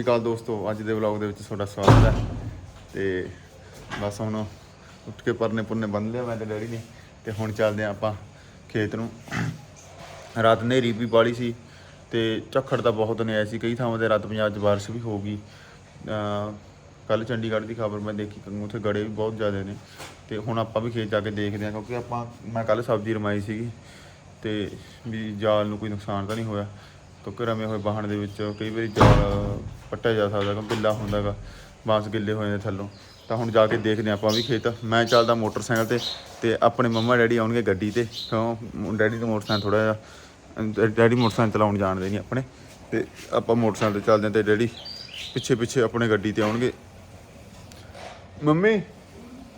ਸਤਿ ਸ਼੍ਰੀ ਅਕਾਲ ਦੋਸਤੋ, ਅੱਜ ਦੇ ਵਲੌਗ ਦੇ ਵਿੱਚ ਤੁਹਾਡਾ ਸਵਾਗਤ ਹੈ। ਤੇ ਬਸ ਹੁਣ ਉੱਠ ਕੇ ਪਰਨੇ ਪੁਰਨੇ ਬੰਨ ਲਿਆ, ਮੈਂ ਤੇ ਡੈਡੀ ਨੇ। ਤੇ ਹੁਣ ਚੱਲਦੇ ਹਾਂ ਆਪਾਂ ਖੇਤ ਨੂੰ। ਰਾਤ ਹਨੇਰੀ ਵੀ ਬਾਲੀ ਸੀ ਤੇ ਝੱਖੜ ਤਾਂ ਬਹੁਤ ਨੇ ਆਏ ਸੀ ਕਈ ਥਾਵਾਂ ਤੇ ਰਾਤ ਪੰਜਾਬ 'ਚ ਬਾਰਿਸ਼ ਵੀ ਹੋ ਗਈ। ਕੱਲ ਚੰਡੀਗੜ੍ਹ ਦੀ ਖਬਰ ਮੈਂ ਦੇਖੀ ਕਿ ਉੱਥੇ ਗੜੇ ਵੀ ਬਹੁਤ ਜ਼ਿਆਦਾ ਨੇ। ਤੇ ਹੁਣ ਆਪਾਂ ਵੀ ਖੇਤ ਜਾ ਕੇ ਦੇਖਦੇ ਹਾਂ, ਕਿਉਂਕਿ ਆਪਾਂ, ਮੈਂ ਕੱਲ ਸਬਜ਼ੀ ਰਮਾਈ ਸੀਗੀ ਤੇ ਵੀ ਜਾਲ ਨੂੰ ਕੋਈ ਨੁਕਸਾਨ ਤਾਂ ਨਹੀਂ ਹੋਇਆ। ਕਿਉਂਕਿ ਰਮੇ ਹੋਏ ਵਾਹਣ ਦੇ ਵਿੱਚ ਕਈ ਵਾਰੀ ਜਾਲ ਪੱਟਿਆ ਜਾ ਸਕਦਾ ਕਿ ਬਿੱਲਾ ਹੁੰਦਾਗਾ ਬਾਂਸ ਗਿੱਲੇ ਹੋਏ ਨੇ ਥੱਲੋਂ। ਤਾਂ ਹੁਣ ਜਾ ਕੇ ਦੇਖਦੇ ਹਾਂ ਆਪਾਂ ਵੀ ਖੇਤ। ਮੈਂ ਚੱਲਦਾ ਮੋਟਰਸਾਈਕਲ ਤੇ ਤੇ ਆਪਣੇ ਮੰਮਾ ਡੈਡੀ ਆਉਣਗੇ ਗੱਡੀ ਤੇ, ਕਿਉਂ ਡੈਡੀ ਦਾ ਮੋਟਰਸਾਈਕਲ ਥੋੜਾ ਜਿਹਾ ਡੈਡੀ ਮੋਟਰਸਾਈਕਲ ਚਲਾਉਣ ਜਾਣਦੇ ਨਹੀਂ ਆਪਣੇ। ਤੇ ਆਪਾਂ ਮੋਟਰਸਾਈਕਲ ਤੇ ਚੱਲਦੇ ਹਾਂ ਤੇ ਡੈਡੀ ਪਿੱਛੇ ਪਿੱਛੇ ਆਪਣੇ ਗੱਡੀ ਤੇ ਆਉਣਗੇ। ਮੰਮੀ,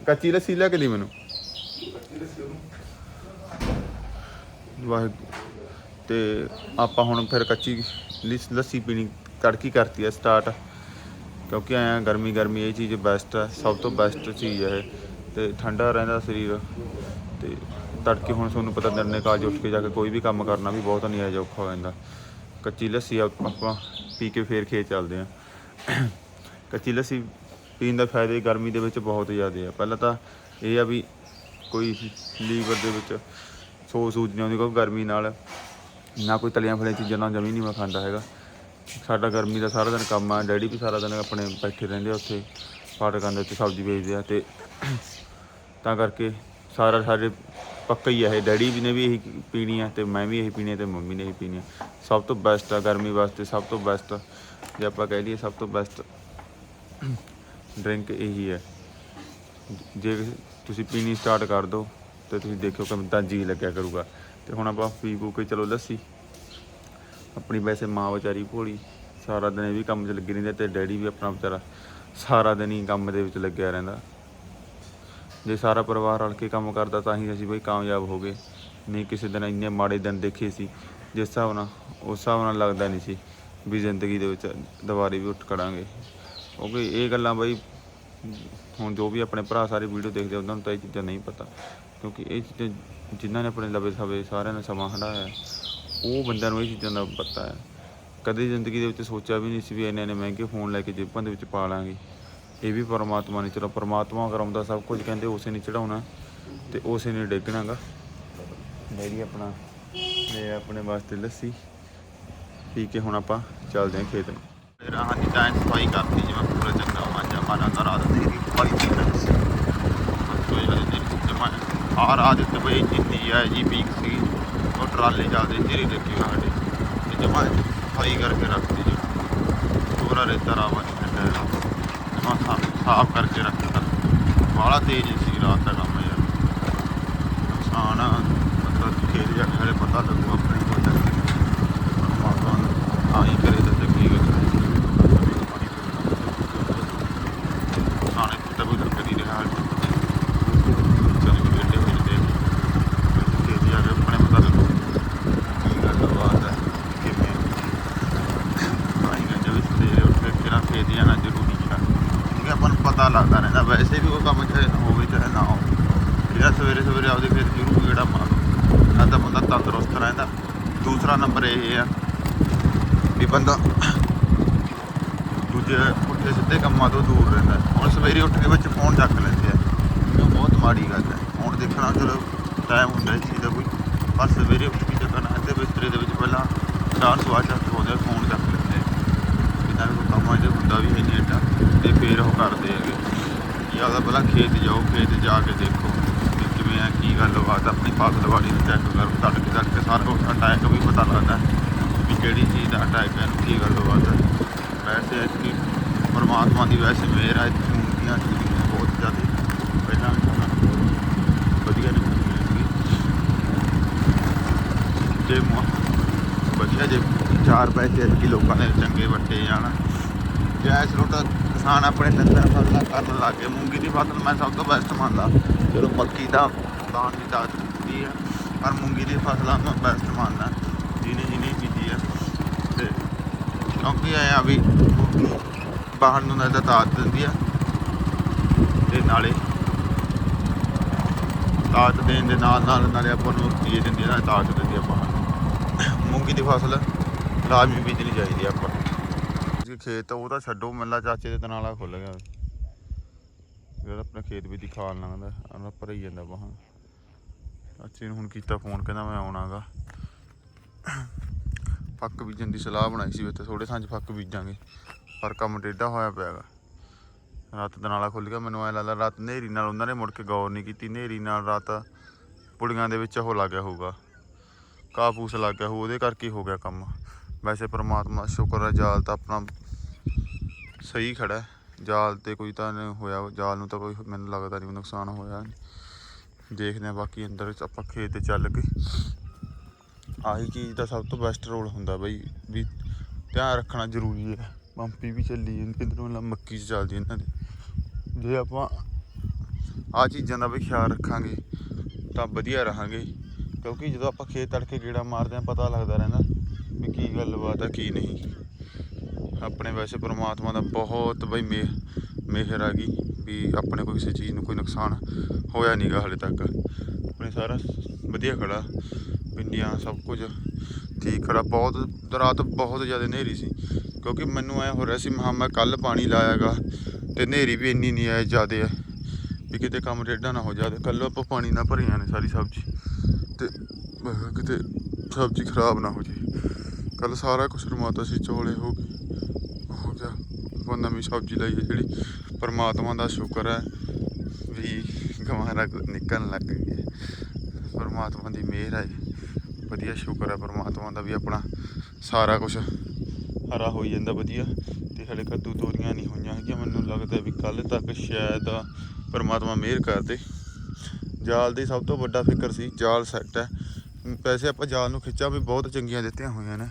ਕੱਚੀ ਲੱਸੀ ਲੈ ਕੇ ਲਈ ਮੈਨੂੰ। ਵਾਹ ਤੇ ਆਪਾਂ ਹੁਣ ਫਿਰ ਕੱਚੀ ਲਿਸ- ਲੱਸੀ ਪੀਣੀ, ਤੜਕੀ ਕਰਤੀ ਹੈ ਸਟਾਰਟ ਕਿਉਂਕਿ ਐਂ ਗਰਮੀ ਗਰਮੀ ਇਹ ਚੀਜ਼ ਬੈਸਟ ਹੈ ਸਭ ਤੋਂ ਬੈਸਟ ਚੀਜ਼ ਹੈ ਇਹ। ਤੇ ਠੰਡਾ ਰਹਿੰਦਾ ਸਰੀਰ। ਤੇ ਤੜਕੇ ਹੁਣ ਤੁਹਾਨੂੰ ਪਤਾ ਦਰਨੇ ਕਾਜ ਉੱਠ ਕੇ ਜਾ ਕੇ ਕੋਈ ਵੀ ਕੰਮ ਕਰਨਾ ਵੀ ਬਹੁਤ ਨਿਆਜ ਔਖਾ ਹੋ ਜਾਂਦਾ। ਕੱਚੀ ਲੱਸੀ ਆਪ- ਆਪਾਂ ਪੀ ਕੇ ਫੇਰ ਖੇਤ ਚੱਲਦੇ ਹਾਂ। ਕੱਚੀ ਲੱਸੀ ਪੀਣ ਦਾ ਫਾਇਦੇ ਗਰਮੀ ਦੇ ਵਿੱਚ ਬਹੁਤ ਜ਼ਿਆਦਾ ਆ। ਪਹਿਲਾਂ ਤਾਂ ਇਹ ਆ ਵੀ ਕੋਈ ਲੀਵਰ ਦੇ ਵਿੱਚ ਸੋ ਸੂਜ ਨਹੀਂ ਆਉਂਦੀ, ਕਿਉਂਕਿ ਗਰਮੀ ਨਾਲ ਨਾ ਕੋਈ ਤਲੀਆਂ ਫਲੀਆਂ ਚੀਜ਼ਾਂ ਨਾਲ ਜਮੀ ਨਹੀਂ ਮੈਂ ਖਾਂਦਾ ਹੈਗਾ। ਸਾਡਾ ਗਰਮੀ ਦਾ ਸਾਰਾ ਦਿਨ ਕੰਮ ਆ, ਡੈਡੀ ਵੀ ਸਾਰਾ ਦਿਨ ਆਪਣੇ ਬੈਠੇ ਰਹਿੰਦੇ ਆ ਉੱਥੇ ਫਾਟਕਾਂ ਦੇ ਉੱਤੇ ਸਬਜ਼ੀ ਵੇਚਦੇ ਆ ਤੇ ਤਾਂ ਕਰਕੇ ਸਾਰਾ ਸਾਡੇ ਪੱਕਾ ਹੀ ਹੈ ਇਹ। ਡੈਡੀ ਵੀ ਨੇ ਵੀ ਇਹੀ ਪੀਣੀ ਆ ਤੇ ਮੈਂ ਵੀ ਇਹੀ ਪੀਣੀ ਆ ਤੇ ਮੰਮੀ ਨੇ ਇਹੀ ਪੀਣੀ ਆ। ਸਭ ਤੋਂ ਬੈਸਟ ਆ ਗਰਮੀ ਵਾਸਤੇ, ਸਭ ਤੋਂ ਬੈਸਟ ਜੇ ਆਪਾਂ ਕਹਿ ਲਈਏ ਸਭ ਤੋਂ ਬੈਸਟ ਡਰਿੰਕ ਇਹੀ ਹੈ ਜੇ ਤੁਸੀਂ ਪੀਣੀ ਸਟਾਰਟ ਕਰ ਦਿਓ ਤੇ ਤੁਸੀਂ ਦੇਖਿਓ ਕਿ ਤਾਂ ਜੀ ਲੱਗਿਆ ਕਰੂਗਾ। ਤੇ ਹੁਣ ਆਪਾਂ ਪੀ ਪੂ ਕੇ ਚਲੋ ਲੱਸੀ। ਆਪਣੀ ਵੈਸੇ ਮਾਂ ਵਿਚਾਰੀ ਭੋਲੀ, ਸਾਰਾ ਦਿਨ ਇਹ ਵੀ ਕੰਮ 'ਚ ਲੱਗੀ ਰਹਿੰਦੀ ਹੈ ਤੇ ਡੈਡੀ ਵੀ ਆਪਣਾ ਵਿਚਾਰਾ ਸਾਰਾ ਦਿਨ ਹੀ ਕੰਮ ਦੇ ਵਿੱਚ ਲੱਗਿਆ ਰਹਿੰਦਾ। ਜੇ ਸਾਰਾ ਪਰਿਵਾਰ ਰਲ ਕੇ ਕੰਮ ਕਰਦਾ ਤਾਂ ਹੀ ਅਸੀਂ ਬਈ ਕਾਮਯਾਬ ਹੋ ਗਏ। ਨਹੀਂ ਕਿਸੇ ਦਿਨ ਇੰਨੇ ਮਾੜੇ ਦਿਨ ਦੇਖੇ ਸੀ, ਜਿਸ ਹਿਸਾਬ ਨਾਲ, ਉਸ ਹਿਸਾਬ ਨਾਲ ਲੱਗਦਾ ਨਹੀਂ ਸੀ ਵੀ ਜ਼ਿੰਦਗੀ ਦੇ ਵਿੱਚ ਦੁਬਾਰੇ ਵੀ ਉੱਠ ਖੜਾਂਗੇ ਕਿਉਂਕਿ ਇਹ ਗੱਲਾਂ ਬਈ, ਹੁਣ ਜੋ ਵੀ ਆਪਣੇ ਭਰਾ ਸਾਰੇ ਵੀਡੀਓ ਦੇਖਦੇ ਉਹਨਾਂ ਨੂੰ ਤਾਂ ਇਹ ਚੀਜ਼ਾਂ ਨਹੀਂ ਪਤਾ। ਕਿਉਂਕਿ ਇਹ ਚੀਜ਼ਾਂ ਜਿਨ੍ਹਾਂ ਨੇ ਆਪਣੇ ਲਵੇ ਸਵੇ ਸਾਰਿਆਂ ਨੇ ਸਮਾਂ ਹੰਢਾਇਆ ਉਹ ਬੰਦਿਆਂ ਨੂੰ ਇਹ ਚੀਜ਼ਾਂ ਦਾ ਪਤਾ ਹੈ। ਕਦੇ ਜ਼ਿੰਦਗੀ ਦੇ ਵਿੱਚ ਸੋਚਿਆ ਵੀ ਨਹੀਂ ਸੀ ਵੀ ਇੰਨੇ ਇੰਨੇ ਮਹਿੰਗੇ ਫੋਨ ਲੈ ਕੇ ਜੇਬਾਂ ਦੇ ਵਿੱਚ ਪਾ ਲਾਂਗੇ। ਇਹ ਵੀ ਪਰਮਾਤਮਾ ਨੇ ਚਲੋ ਪਰਮਾਤਮਾ ਕਰਾਉਂਦਾ ਸਭ ਕੁਝ ਕਹਿੰਦੇ ਉਸੇ ਨੇ ਚੜਾਉਣਾ ਤੇ ਉਸੇ ਨੇ ਡੇਗਣਾਗਾ। ਡੈਡੀ ਆਪਣਾ, ਇਹ ਆਪਣੇ ਵਾਸਤੇ ਲੱਸੀ। ਪੀ ਕੇ ਹੁਣ ਆਪਾਂ ਚੱਲਦੇ ਹਾਂ ਖੇਤ ਨੂੰ। ਰਾਹਾਂ ਦੀ ਟਾਈਮ ਸਫ਼ਾਈ ਕਰਤੀ ਜਿਵੇਂ ਪੂਰਾ ਚੰਗਾ ਮਾਂਜਾ ਮਾਰਾ ਤਾਂ ਰਾਤ ਦੀ ਰੀ ਬੜੀ ਠੀਕ ਹੈ ਕੋਈ ਹਲੇ ਨਹੀਂ ਜਮਾ ਆ ਰਾਤ ਦੇ ਬਈ ਜਿੰਨੀ ਜੀ ਪੀਕ ਸੀ। ਉਹ ਟਰਾਲੇ ਚੱਲਦੇ ਜਿਹੜੀ ਲੱਗੀ ਸਾਡੇ। ਤੇ ਜਮਾ ਸਫ਼ਾਈ ਕਰਕੇ ਰੱਖਦੀ ਜੀ। ਪੂਰਾ ਰੇਤਾ ਰਾਵਾ ਨਹੀਂ ਛੱਡਿਆ ਜਮਾ ਸਾਫ਼ ਕਰਕੇ ਰੱਖਦਾ ਬਾਹਲਾ ਤੇਜ਼ ਸੀ ਰਾਤ ਦਾ ਕੰਮ ਯਾਰ। ਨੁਕਸਾਨ ਮਤਲਬ ਖੇਤ ਜਾ ਕੇ ਹਲੇ ਪਤਾ ਲੱਗੂ ਆਪਣੀ ਕੋਈ ਨਾ ਆਈ ਕਰੇ ਤਾਂ ਚੰਗੀ ਗੱਲ ਨਾਲੇ ਤਾਂ ਕੋਈ ਲੱਗ ਨਹੀਂ ਰਿਹਾ ਚਲ ਵੀ ਬੈਠੇ ਹੋਏ ਨੇ ਖੇਤ ਜਾ ਕੇ ਆਪਣੇ ਪਤਾ ਲੱਗੂ ਕੀ ਗੱਲ ਬਾਤ ਹੈ ਕਿਵੇਂ ਆਈ ਗੱਲ ਜੋ ਸਵੇਰੇ ਉੱਠ ਕੇ ਕਿਹੜਾ ਖੇਤ ਜਾਣਾ ਜ਼ਰੂਰੀ ਹੈ ਠੀਕ ਹੈ ਆਪਾਂ ਨੂੰ ਪਤਾ ਲੱਗਦਾ ਰਹਿੰਦਾ ਵੈਸੇ ਵੀ ਉਹ ਕੰਮ ਚਾਹੇ ਹੋਵੇ ਚਾਹੇ ਨਾ ਹੋਵੇ। ਜਿਹੜਾ ਸਵੇਰੇ ਸਵੇਰੇ ਆਪਦੇ ਖੇਤ ਜ਼ਰੂਰ ਗੇੜਾ ਮਾਰੋ ਨਾ ਤਾਂ ਬੰਦਾ ਤੰਦਰੁਸਤ ਰਹਿੰਦਾ। ਦੂਸਰਾ ਨੰਬਰ ਇਹ ਆ ਵੀ ਬੰਦਾ ਦੂਜੇ ਪੁੱਠੇ ਸਿੱਧੇ ਕੰਮਾਂ ਤੋਂ ਦੂਰ ਰਹਿੰਦਾ। ਹੁਣ ਸਵੇਰੇ ਉੱਠ ਕੇ ਵਿੱਚ ਫੋਨ ਚੱਕ ਲੈਂਦੇ ਆ। ਇਹ ਬਹੁਤ ਮਾੜੀ ਗੱਲ ਹੈ ਹੁਣ ਦੇਖਣਾ ਚਲੋ ਟਾਈਮ ਹੁੰਦਾ ਇਸ ਚੀਜ਼ ਦਾ ਕੋਈ। ਪਰ ਸਵੇਰੇ ਉੱਠ ਕੇ ਚੱਕਣਾ ਤੇ ਬਿਸਤਰੇ ਦੇ ਵਿੱਚ ਪਹਿਲਾਂ ਚਾਰ ਸਵਾ ਚਾਰ ਹੋਦੇ ਫੋਨ ਚੱਕ ਲੈਂਦੇ ਇਹਨਾਂ ਕਿਤਾ ਕੋਈ ਕੰਮ ਅਜੇ ਹੁੰਦਾ ਵੀ ਹੈ ਨਹੀਂ ਏਡਾ। ਤੇ ਫੇਰ ਉਹ ਕਰਦੇ ਹੈਗੇ। ਜ਼ਿਆਦਾ ਪਹਿਲਾਂ ਖੇਤ ਜਾਓ, ਖੇਤ ਜਾ ਕੇ ਦੇਖੋ ਕਿ ਕਿਵੇਂ ਆ, ਕੀ ਗੱਲਬਾਤ ਆਪਣੀ ਫਸਲ ਵਾੜੀ ਨੂੰ ਚੈੱਕ ਕਰੋ, ਤੜਕੇ ਤੜਕੇ ਸਾਰਾ ਕੁਝ ਅਟੈਕ ਵੀ ਪਤਾ ਲੱਗਦਾ ਵੀ ਕਿਹੜੀ ਚੀਜ਼ ਦਾ ਅਟੈਕ ਹੈ, ਕੀ ਗੱਲਬਾਤ ਹੈ ਵੈਸੇ ਐਤਕੀ ਪਰਮਾਤਮਾ ਦੀ ਵੈਸੇ ਮਿਹਰ ਹੈ ਜੂਨ ਦੀਆਂ ਛੁੱਟੀਆਂ ਬਹੁਤ ਜ਼ਿਆਦਾ, ਪਹਿਲਾਂ ਵੀ ਸਾਨੂੰ ਵਧੀਆ ਨਿਕਲੀਆਂ ਜੇ ਮੁ- ਵਧੀਆ ਜੇ ਚਾਰ ਪੈਸੇ ਐਤਕੀ ਲੋਕਾਂ ਨੇ ਚੰਗੇ ਵੱਟੇ ਜਾਣ। ਜੈਸ ਰੋਟ ਕਿਸਾਨ ਆਪਣੇ ਤਿੰਨ ਫਸਲਾਂ ਕਰਨ ਲੱਗੇ। ਮੂੰਗੀ ਦੀ ਫਸਲ ਮੈਂ ਸਭ ਤੋਂ ਬੈਸਟ ਮੰਨਦਾ। ਚਲੋ ਮੱਕੀ ਦਾ ਦਾਣ ਦੀ ਦਾਤ ਹੁੰਦੀ ਹੈ, ਪਰ ਮੂੰਗੀ ਦੀ ਫਸਲਾਂ ਮੈਂ ਬੈਸਟ ਮੰਨਦਾ। ਜਿਹਨੇ ਜਿਹਨੇ ਕੀਤੀ ਆ ਤੇ ਕਿਉਂਕਿ ਐ ਆ ਵੀ ਮੂੰਗੀ ਬਾਹਰ ਨੂੰ ਨਾਲ ਤਾਕਤ ਦਿੰਦੀ ਆ ਤੇ ਨਾਲੇ ਤਾਕਤ ਦੇਣ ਦੇ ਨਾਲ ਨਾਲ ਨਾਲੇ ਆਪਾਂ ਨੂੰ ਇਹ ਦਿੰਦੀ ਆ ਤਾਕਤ ਦਿੰਦੀ ਆ ਬਾਹਰ ਮੂੰਗੀ ਦੀ ਫਸਲ ਲਾਜ਼ਮੀ ਬੀਜਣੀ ਚਾਹੀਦੀ ਆ ਆਪਾਂ ਨੂੰ। ਖੇਤ, ਉਹ ਤਾਂ ਛੱਡੋ, ਮੱਲਾ ਚਾਚੇ ਦੇ ਤਨਾਲਾ ਖੁੱਲ ਗਿਆ। ਜਿਹੜਾ ਆਪਣੇ ਖੇਤ ਵਿੱਚ ਹੀ ਖਾਲ ਲੰਘਦਾ ਉਹਨਾਂ ਭਰੀ ਜਾਂਦਾ ਬਾਹਾਂ। ਚਾਚੇ ਨੂੰ ਹੁਣ ਕੀਤਾ ਫੋਨ, ਕਹਿੰਦਾ ਮੈਂ ਆਉਣਾਗਾ। ਫੱਕ ਬੀਜਣ ਦੀ ਸਲਾਹ ਬਣਾਈ ਸੀ ਉੱਥੇ ਥੋੜੇ ਥਾਂ ਫੱਕ ਬੀਜਾਂਗੇ। ਪਰ ਕੰਮ ਟੇਢਾ ਹੋਇਆ ਪਿਆਗਾ। ਰਾਤ ਦਾ ਨਾਲਾ ਖੁੱਲ ਗਿਆ, ਮੈਨੂੰ ਐ ਲੱਗਦਾ ਰਾਤ ਨੇਰੀ ਨਾਲ ਉਹਨਾਂ ਨੇ ਮੁੜ ਕੇ ਗੌਰ ਨਹੀਂ ਕੀਤੀ। ਨੇਰੀ ਨਾਲ ਰਾਤ ਪੁੜੀਆਂ ਦੇ ਵਿੱਚ ਉਹ ਲੱਗ ਗਿਆ ਹੋਊਗਾ। ਕਾਪੂਸ ਲੱਗ ਗਿਆ ਹੋਊ, ਉਹਦੇ ਕਰਕੇ ਹੋ ਗਿਆ ਕੰਮ। ਵੈਸੇ ਪ੍ਰਮਾਤਮਾ ਸ਼ੁਕਰ ਹੈ, ਜਾਲ ਤਾਂ ਆਪਣਾ ਸਹੀ ਖੜਾ ਜਾਲ ਤੇ ਕੋਈ ਤਾਂ ਹੋਇਆ। ਜਾਲ ਨੂੰ ਤਾਂ ਕੋਈ ਮੈਨੂੰ ਲੱਗਦਾ ਨਹੀਂ ਨੁਕਸਾਨ ਹੋਇਆ। ਦੇਖਦੇ ਆ ਬਾਕੀ ਅੰਦਰ ਆਪਾਂ ਖੇਤ ਤੇ ਚੱਲ ਕੇ। ਆਹੀ ਚੀਜ਼ ਦਾ ਸਭ ਤੋਂ ਬੈਸਟ ਰੋਲ ਹੁੰਦਾ ਬਈ ਵੀ ਧਿਆਨ ਰੱਖਣਾ ਜ਼ਰੂਰੀ ਹੈ। ਪੰਪੀ ਵੀ ਚੱਲੀ ਜਾਂਦੀ ਇਧਰੋਂ ਲਾ ਮੱਕੀ ਚ ਚੱਲਦੀ ਇਹਨਾਂ ਦੀ। ਜੇ ਆਪਾਂ ਆ ਚੀਜ਼ਾਂ ਦਾ ਵੀ ਖਿਆਲ ਰੱਖਾਂਗੇ, ਤਾਂ ਵਧੀਆ ਰਹਾਂਗੇ। ਕਿਉਂਕਿ ਜਦੋਂ ਆਪਾਂ ਖੇਤ ਤੜਕੇ ਗੇੜਾ ਮਾਰਦੇ ਆ ਪਤਾ ਲੱਗਦਾ ਰਹਿੰਦਾ ਵੀ ਕੀ ਗੱਲਬਾਤ ਆ ਕੀ ਨਹੀਂ। ਆਪਣੇ ਵੈਸੇ ਪ੍ਰਮਾਤਮਾ ਦਾ ਬਹੁਤ ਬਈ ਮੇਹ, ਮਿਹਰ ਆ ਗਈ ਵੀ ਆਪਣੇ ਕੋਈ ਕਿਸੇ ਚੀਜ਼ ਨੂੰ ਕੋਈ ਨੁਕਸਾਨ ਹੋਇਆ ਨਹੀਂਗਾ ਹਾਲੇ ਤੱਕ। ਆਪਣੇ ਸਾਰਾ ਵਧੀਆ ਖੜਾ, ਪਿੰਡੀਆਂ ਸਭ ਕੁਝ ਠੀਕ ਖੜਾ। ਬਹੁਤ, ਰਾਤ ਬਹੁਤ ਜ਼ਿਆਦਾ ਹਨੇਰੀ ਸੀ, ਕਿਉਂਕਿ ਮੈਨੂੰ ਐ ਹੋ ਰਿਹਾ ਸੀ, ਮਹਾ ਮੈਂ ਕੱਲ ਪਾਣੀ ਲਾਇਆਗਾ ਤੇ ਹਨੇਰੀ ਵੀ ਇੰਨੀ ਨਹੀਂ ਆਈ ਜ਼ਿਆਦਾ ਹੈ ਵੀ ਕਿਤੇ ਕੰਮ ਟੇਢਾ ਨਾ ਹੋ ਜਾਵੇ ਕੱਲ ਆਪਾਂ ਪਾਣੀ ਨਾ ਭਰੀਆਂ ਨੇ ਸਾਰੀ ਸਬਜ਼ੀ ਤੇ ਕਿਤੇ ਸਬਜ਼ੀ ਖਰਾਬ ਨਾ ਹੋ ਜੇ ਕੱਲ ਸਾਰਾ ਕੁਝ ਰਮਾਤਾ ਸੀ, ਚੋਲੇ ਹੋ ਗਏ। ਆਪਾਂ ਨਵੀਂ ਸਬਜ਼ੀ ਲਈ ਹੈ ਜਿਹੜੀ ਪਰਮਾਤਮਾ ਦਾ ਸ਼ੁਕਰ ਹੈ ਵੀ ਗਮਾਰਾ ਨਿਕਲਣ ਲੱਗ ਗਈ ਹੈ। ਪਰਮਾਤਮਾ ਦੀ ਮਿਹਰ ਹੈ, ਵਧੀਆ ਸ਼ੁਕਰ ਹੈ ਪਰਮਾਤਮਾ ਦਾ ਵੀ ਆਪਣਾ ਸਾਰਾ ਕੁਝ ਹਰਾ ਹੋਈ ਜਾਂਦਾ ਵਧੀਆ ਤੇ ਹਲੇ ਕੱਦੂ ਤੋਰੀਆਂ ਨਹੀਂ ਹੋਈਆਂ ਹੈਗੀਆਂ। ਮੈਨੂੰ ਲੱਗਦਾ ਵੀ ਕੱਲ ਤੱਕ ਸ਼ਾਇਦ ਪਰਮਾਤਮਾ ਮਿਹਰ ਕਰ ਦੇ ਜਾਲ ਦੀ ਸਭ ਤੋਂ ਵੱਡਾ ਫਿਕਰ ਸੀ, ਜਾਲ ਸੈੱਟ ਹੈ। ਪੈਸੇ ਆਪਾਂ ਜਾਲ ਨੂੰ ਖਿੱਚਾਂ ਵੀ ਬਹੁਤ ਚੰਗੀਆਂ ਦਿੱਤੀਆਂ ਹੋਈਆਂ ਨੇ।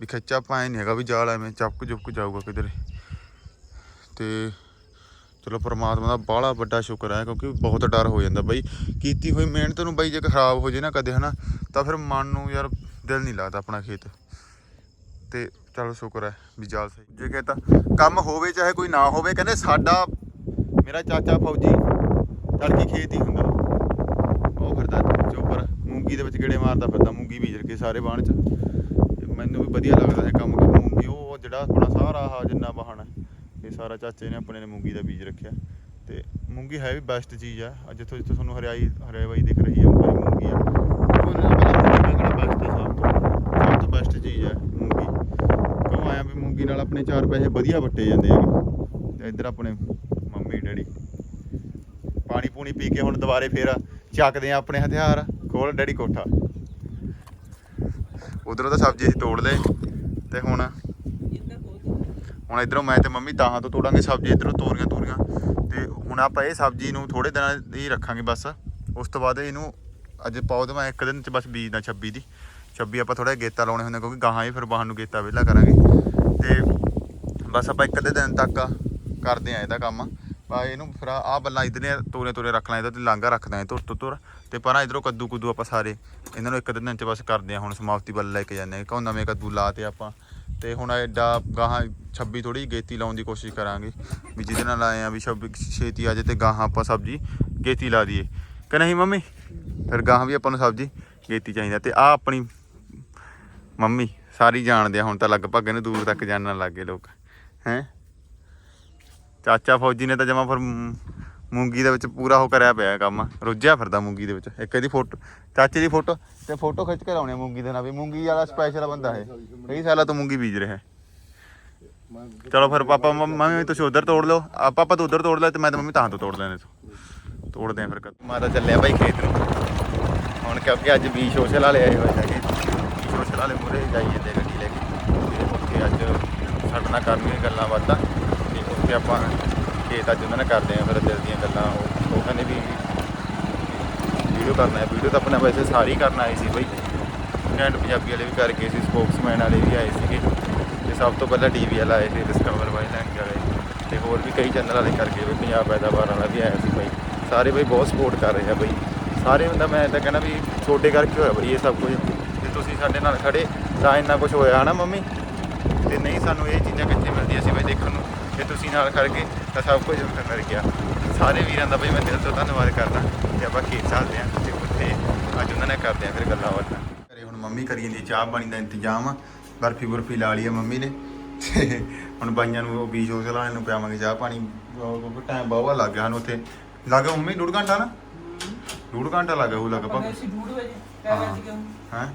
ਵੀ ਖਿੱਚਾ ਪਾਏ ਨਹੀਂ ਹੈਗਾ ਵੀ ਜਾਲ ਐਵੇਂ ਚਪਕ ਚੁਪਕ ਜਾਊਗਾ ਕਿਧਰੇ। ਤੇ ਚਲੋ ਪਰਮਾਤਮਾ ਦਾ ਬਾਹਲਾ ਵੱਡਾ ਸ਼ੁਕਰ ਹੈ, ਕਿਉਂਕਿ ਬਹੁਤ ਡਰ ਹੋ ਜਾਂਦਾ ਬਈ। ਕੀਤੀ ਹੋਈ ਮਿਹਨਤ ਨੂੰ ਬਈ ਜੇ ਖਰਾਬ ਹੋ ਜੇ ਨਾ ਕਦੇ, ਹਨਾ, ਤਾਂ ਫਿਰ ਮਨ ਨੂੰ ਯਾਰ ਦਿਲ ਨਹੀਂ ਲੱਗਦਾ ਆਪਣਾ ਖੇਤ। ਤੇ ਚਲੋ ਸ਼ੁਕਰ ਹੈ ਵੀ ਜਾਲ ਸਹੀ। ਜੇ ਕਹਤਾ ਕੰਮ ਹੋਵੇ, ਚਾਹੇ ਕੋਈ ਨਾ ਹੋਵੇ, ਕਹਿੰਦੇ ਸਾਡਾ, ਮੇਰਾ ਚਾਚਾ ਫੌਜੀ, ਤੜਕੀ ਖੇਤ ਹੀ ਹੁੰਦਾ। ਉਹ ਫਿਰਦਾ ਚੋਪਰ, ਮੂੰਗੀ ਦੇ ਵਿੱਚ ਗੇੜੇ ਮਾਰਦਾ ਫਿਰਦਾ, ਮੂੰਗੀ ਬੀਜ ਕੇ ਸਾਰੇ ਬਾਣ ਚ। ਮੈਨੂੰ ਵੀ ਵਧੀਆ ਲੱਗਦਾ ਹੈ ਕੰਮ ਕਰ ਮੂੰਗੀ ਉਹ ਜਿਹੜਾ ਆਪਣਾ ਸਾਰਾ ਆਹ ਜਿੰਨਾ ਬਾਹਣ ਹੈ ਸਾਰਾ ਚਾਚੇ ਨੇ ਆਪਣੇ ਨੇ ਮੂੰਗੀ ਦਾ ਬੀਜ ਰੱਖਿਆ। ਤੇ ਮੂੰਗੀ ਹੈ ਵੀ ਬੈਸਟ ਚੀਜ਼ ਆ। ਜਿੱਥੋਂ ਜਿੱਥੋਂ ਤੁਹਾਨੂੰ ਹਰਿਆਈ ਹਰਿਆਈ ਦਿਖ ਰਹੀ ਹੈ ਹਰੀ ਮੂੰਗੀ ਆ। ਉਹ ਨਾ ਬੈਸਟ ਹੈ ਸਭ ਤੋਂ। ਸਭ ਤੋਂ ਬੈਸਟ ਚੀਜ਼ ਹੈ ਮੂੰਗੀ। ਕਿਉਂ ਆਇਆ ਵੀ ਮੂੰਗੀ ਨਾਲ ਆਪਣੇ ਚਾਰ ਪੈਸੇ ਵਧੀਆ ਵੱਟੇ ਜਾਂਦੇ ਹੈਗੇ ਤੇ ਇੱਧਰ ਆਪਣੇ ਮੰਮੀ, ਡੈਡੀ। ਪਾਣੀ ਪੂਣੀ ਪੀ ਕੇ ਹੁਣ ਦੁਬਾਰੇ ਫੇਰ ਚੱਕਦੇ ਆ ਆਪਣੇ ਹਥਿਆਰ। ਖੋਲ ਡੈਡੀ ਕੋਠਾ। ਉਧਰੋਂ ਤਾਂ ਸਬਜ਼ੀ ਅਸੀਂ ਤੋੜ ਲਏ। ਤੇ ਹੁਣ ਹੁਣ ਇਧਰੋਂ ਮੈਂ ਤੇ ਮੰਮੀ ਤਾਹਾਂ ਤੋਂ ਤੋੜਾਂਗੇ ਸਬਜ਼ੀ, ਇਧਰੋਂ ਤੋਰੀਆਂ ਤੋਰੀਆਂ। ਤੇ ਹੁਣ ਆਪਾਂ ਇਹ ਸਬਜ਼ੀ ਨੂੰ ਥੋੜੇ ਦਿਨਾਂ ਹੀ ਰੱਖਾਂਗੇ ਬਸ। ਉਸ ਤੋਂ ਬਾਅਦ ਇਹਨੂੰ ਅੱਜ ਪਾਉ ਤੇ ਮੈਂ ਇੱਕ ਦਿਨ ਚ ਬਸ ਬੀਜਦਾ 26 ਦੀ। 26 ਆਪਾਂ ਥੋੜਾ ਗੇਤਾ ਲਾਉਣੇ ਹੁੰਦੇ, ਕਿਉਂਕਿ ਗਾਹਾਂ ਹੀ ਫਿਰ ਬਾਹਰ ਨੂੰ ਗੇਤਾ ਵਿਹਲਾ ਕਰਾਂਗੇ। ਤੇ ਬਸ ਆਪਾਂ ਇੱਕ ਅੱਧੇ ਦਿਨ ਤੱਕ ਕਰਦੇ ਆ ਇਹਦਾ ਕੰਮ। ਬਾ ਇਹਨੂੰ ਫਿਰ ਆਹ ਬੱਲਾਂ ਇਧਰਲੇ ਤੋਰੇ ਤੋਰੇ ਰੱਖ ਲਾਂ ਇਹਦੇ ਤੇ ਲਾਂਗਾ ਰੱਖਦਾ ਤੁਰ ਤੁਰ ਤੁਰ ਤੇ ਪਰਾਂ ਇਧਰੋਂ ਕੱਦੂ ਕੁੱਦੂ ਆਪਾਂ ਸਾਰੇ, ਇਹਨਾਂ ਨੂੰ ਇੱਕ ਅੱਧੇ ਦਿਨ ਚ ਬਸ ਕਰਦੇ ਆ, ਹੁਣ ਸਮਾਪਤੀ ਵੱਲ ਲੈ ਕੇ ਜਾਂਦੇ ਆ। ਕੌਣ ਨਵੇਂ ਕੱਦੂ ਲਾਤੇ ਆਪਾਂ ਤੇ ਹੁਣ ਐਡਾ ਗਾਹਾਂ 26 ਥੋੜੀ ਗੇਤੀ ਲਾਉਣ ਦੀ ਕੋਸ਼ਿਸ਼ ਕਰਾਂਗੇ ਵੀ ਜਿਹਦੇ ਨਾਲ ਆਏ ਆ ਵੀ 26 ਛੇਤੀ ਆ ਜੇ ਤੇ ਗਾਹਾਂ ਆਪਾਂ ਸਬਜ਼ੀ ਗੇਤੀ ਲਾ ਦਈਏ। ਕਿ ਨਹੀਂ ਮੰਮੀ? ਫਿਰ ਗਾਹਾਂ ਵੀ ਆਪਾਂ ਨੂੰ ਸਬਜ਼ੀ ਗੇਤੀ ਚਾਹੀਦਾ ਤੇ ਆ ਆਪਣੀ ਮੰਮੀ ਸਾਰੀ ਜਾਣਦੇ ਆ ਹੁਣ ਤਾਂ ਲਗਭਗ ਇਹਨੂੰ ਦੂਰ ਤੱਕ ਜਾਣਨ ਲੱਗ ਗਏ ਲੋਕ, ਹੈ? ਚਾਚਾ ਫੌਜੀ ਨੇ ਤਾਂ ਜਮਾ ਫਿਰ ਮੂੰਗੀ ਦੇ ਵਿੱਚ ਪੂਰਾ ਉਹ ਕਰਿਆ ਪਿਆ ਕੰਮ, ਰੁੱਝਿਆ ਫਿਰਦਾ ਮੂੰਗੀ ਦੇ ਵਿੱਚ। ਇੱਕ ਇਹਦੀ ਫੋਟੋ, ਚਾਚੇ ਦੀ ਫੋਟੋ, ਤੇ ਫੋਟੋ ਖਿੱਚ ਕੇ ਲਾਉਣੀ ਆ ਮੂੰਗੀ ਦੇ ਨਾਲ ਵੀ। ਮੂੰਗੀ ਵਾਲਾ ਸਪੈਸ਼ਲ ਬੰਦਾ ਹੈ ਕਈ ਸਾਲਾਂ ਤੋਂ ਮੂੰਗੀ ਬੀਜ ਰਿਹਾ। ਹੈ ਚਲੋ ਫਿਰ ਪਾਪਾ, ਮੰਮੀ ਤੁਸੀਂ ਉਧਰ ਤੋੜ ਲਓ। ਆ ਪਾਪਾ, ਤੂੰ ਉਧਰ ਤੋੜ ਲੈ ਤੇ ਮੈਂ ਤੇ ਮੰਮੀ ਤਾਂ ਤੋਂ ਤੋੜ ਲੈਣੇ ਤੋਂ। ਤੋੜਦੇ ਆ ਫਿਰ ਕਦ। ਮੈਂ ਤਾਂ ਚੱਲਿਆ ਬਾਈ ਖੇਤ ਨੂੰ। ਹੁਣ ਕਿਉਂਕਿ ਅੱਜ ਵੀ ਸੋਸ਼ਲ ਵਾਲੇ ਆਏ ਹੋਏ ਹੈਗੇ। ਸੋਸ਼ਲ ਵਾਲੇ ਮੂਰੇ ਜਾਈ ਜਾਂਦੇ ਗੱਡੀ ਲੈ ਕੇ। ਤੇ ਉੱਥੇ ਅੱਜ ਸਾਡੇ ਨਾਲ ਕਰਨਗੇ ਗੱਲਾਂ ਬਾਤਾਂ। ਤੇ ਉੱਥੇ ਆਪਾਂ ਖੇਤ ਅੱਜ ਉਹਨਾਂ ਨਾਲ ਕਰਦੇ ਆ ਫਿਰ ਦਿਲ ਦੀਆਂ ਗੱਲਾਂ, ਉਹ ਉਹ ਕਹਿੰਦੇ ਵੀ ਵੀਡੀਓ ਕਰਨਾ ਹੈ। ਵੀਡੀਓ ਤਾਂ ਆਪਣਾ ਵੈਸੇ ਸਾਰੀ ਕਰਨ ਆਏ ਸੀ ਬਈ। ਘੈਂਟ ਪੰਜਾਬੀ ਵਾਲੇ ਵੀ ਕਰਕੇ ਸੀ ਸਪੋਕਸਮੈਨ ਵਾਲੇ ਵੀ ਆਏ ਸੀਗੇ। ਤੇ ਸਭ ਤੋਂ ਪਹਿਲਾਂ ਟੀਵੀ ਵਾਲਾ ਆਏ ਸੀ ਡਿਸਕਵਰ ਵਾਈਲੈਂਡ ਵਾਲੇ। ਤੇ ਹੋਰ ਵੀ ਕਈ ਚੈਨਲ ਵਾਲੇ ਕਰਕੇ ਬਈ ਪੰਜਾਬ ਪੈਦਾਵਾਰ ਵਾਲਾ ਵੀ ਆਇਆ ਸੀ ਬਈ। ਸਾਰੇ ਬਈ ਬਹੁਤ ਸਪੋਰਟ ਕਰ ਰਹੇ ਆ ਬਈ। ਸਾਰੇ ਹੁੰਦਾ ਮੈਂ ਤਾਂ ਕਹਿੰਦਾ ਵੀ ਛੋਟੇ ਕਰਕੇ ਹੋਇਆ ਬਈ ਇਹ ਸਭ ਕੁਝ। ਤੇ ਤੁਸੀਂ ਸਾਡੇ ਨਾਲ ਖੜੇ, ਤਾਂ ਇੰਨਾ ਕੁਝ ਹੋਇਆ ਨਾ ਮੰਮੀ? ਤੇ ਨਹੀਂ ਸਾਨੂੰ ਇਹ ਚੀਜ਼ਾਂ ਕਿੱਥੇ ਮਿਲਦੀਆਂ ਸੀ ਬਈ ਦੇਖਣ ਨੂੰ? ਤੇ ਤੁਸੀਂ ਨਾਲ ਕਰਕੇ ਤਾਂ ਸਭ ਕੁਝ ਮਿਲ ਗਿਆ। ਸਾਰੇ ਵੀਰਾਂ ਦਾ ਬਈ ਮੈਂ ਦਿਲ ਤੋਂ ਧੰਨਵਾਦ ਕਰਦਾ ਤੇ ਆਪਾਂ ਖੇਤ ਚੱਲਦੇ ਆਂ ਤੇ ਉੱਥੇ ਅੱਜ ਉਹਨਾਂ ਨਾਲ ਕਰਦੇ ਆਂ ਫਿਰ ਗੱਲਾਂ ਬਾਤਾਂ। ਘਰੇ ਹੁਣ ਮੰਮੀ ਕਰੀ ਜਾਂਦੀ ਚਾਹ ਪਾਣੀ ਦਾ ਇੰਤਜ਼ਾਮ ਬਰਫੀ ਬਰਫੀ ਲਾ ਲਈ ਆ ਮੰਮੀ ਨੇ। ਤੇ ਹੁਣ ਬਾਈਆਂ ਨੂੰ ਉਹ ਬੀਜ ਉਸ ਲਾਣੇ ਨੂੰ ਪਿਆਵਾਂਗੇ ਚਾਹ ਪਾਣੀ ਟਾਈਮ ਬਹੁਤ ਲੱਗ ਗਿਆ ਸਾਨੂੰ ਉੱਥੇ। ਲੱਗ ਗਿਆ ਮੰਮੀ ਡੂਢ ਘੰਟਾ ਨਾ? ਡੂਢ ਘੰਟਾ ਲੱਗ ਗਿਆ ਉਹ ਲਗਭਗ। ਅਸੀਂ ਡੂਢ ਵਜੇ ਕੈ ਵਜੇ ਗਏ ਹੈ?